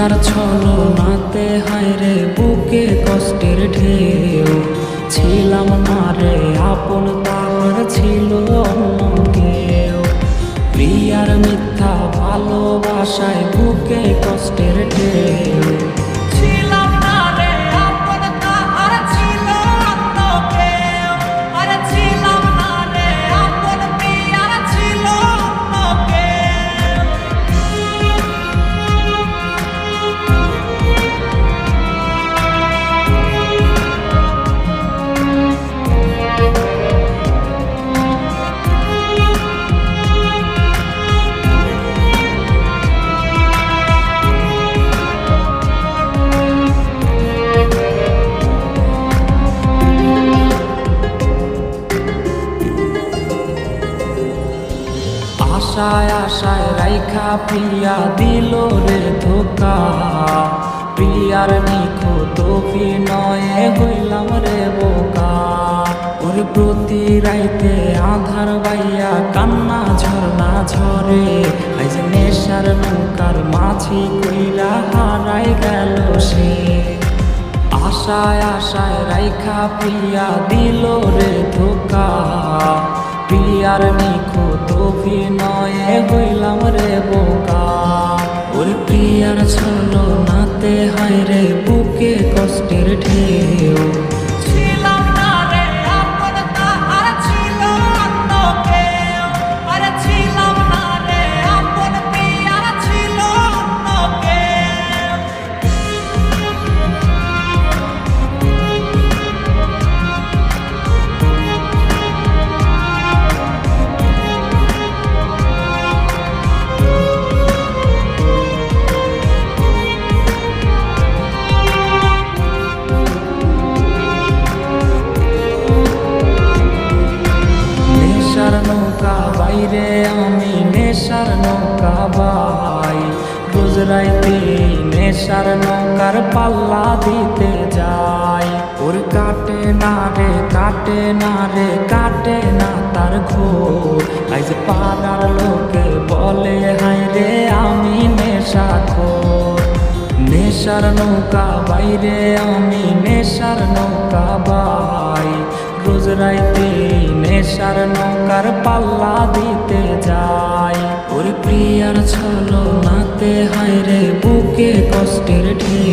প্রিয়ার ছলো নাতে হায়রে বুকে কষ্টের ঢেউ। ছিলাম না রে, আপন তার ছিল কেউ। প্রিয়ার মিথ্যা ভালোবাসায় বুকে কষ্টের ঢেউ। আশায় আশায় রাইখা প্রিয়া দিল রে ধোকা। প্রিয়ার নিখুঁত অভিনয়ে হইলাম রে বোকা। ওর প্রতি রাইতে আধার বাইয়া কান্না ঝরনা ঝরে। আজ নেশার নৌকার মাঝি কইরা হারাই গেল সে। আশায় আশায় রাইখা প্রিয়া দিল রে ধোকা। প্রিয়ার নিখুঁত অভিনয়ে হইলাম রে বোকা নৌকা, বাইরে আমি নেশার নৌকা বাই রোজ রাইতে নেশার নৌকার পাল্লা দিতে যাই। ওর কাটে না রে, কাটে না রে, কাটে না তার ঘোর। আজ পাড়ার লোকে বলে হাই রে, আমি নেশা খোর। নেশার নৌকা, বাইরে আমি নেশার নৌকা বাই রোজ রাইতে নেশার নৌকার পাল্লা দিতে যাই। ওর প্রিয়ার ছলো নাতে হায় রে বুকে কষ্টের ঢেউ।